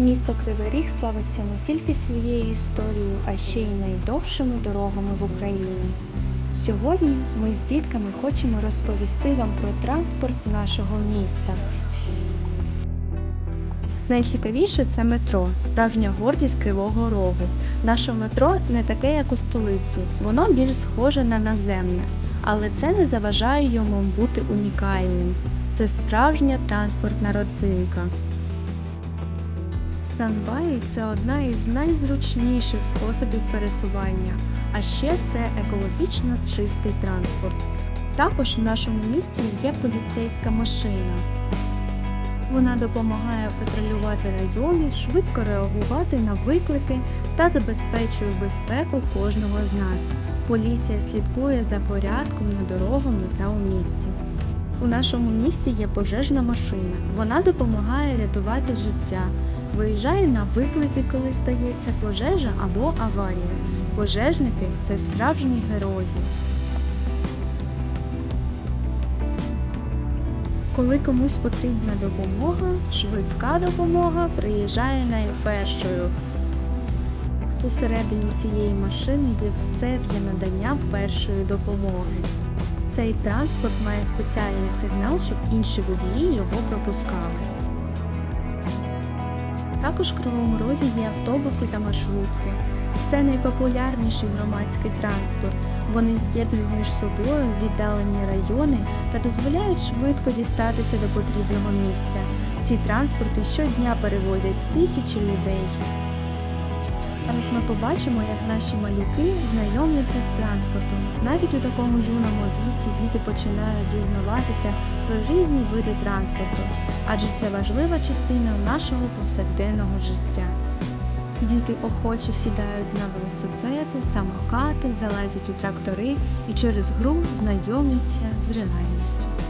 Місто Кривий Ріг славиться не тільки своєю історією, а ще й найдовшими дорогами в Україні. Сьогодні ми з дітками хочемо розповісти вам про транспорт нашого міста. Найцікавіше це метро, справжня гордість Кривого Рогу. Наше метро не таке, як у столиці, воно більш схоже на наземне, але це не заважає йому бути унікальним. Це справжня транспортна родзинка. Трамваї це одна із найзручніших способів пересування, а ще це екологічно чистий транспорт. Також в нашому місті є поліцейська машина. Вона допомагає патрулювати райони, швидко реагувати на виклики та забезпечує безпеку кожного з нас. Поліція слідкує за порядком на дорогами та у місті. У нашому місті є пожежна машина. Вона допомагає рятувати життя, виїжджає на виклики, коли стається пожежа або аварія. Пожежники це справжні герої. Коли комусь потрібна допомога, швидка допомога приїжджає найпершою. Усередині цієї машини є все для надання першої допомоги. Цей транспорт має спеціальний сигнал, щоб інші водії його пропускали. Також в Кривому Розі є автобуси та маршрутки. Це найпопулярніший громадський транспорт. Вони з'єднують між собою віддалені райони та дозволяють швидко дістатися до потрібного місця. Ці транспорти щодня перевозять тисячі людей. Зараз ми побачимо, як наші малюки знайомляться з транспортом. Навіть у такому юному віці діти починають дізнаватися про різні види транспорту, адже це важлива частина нашого повсякденного життя. Діти охоче сідають на велосипеди, самокати, залазять у трактори і через гру знайомляться з реальністю.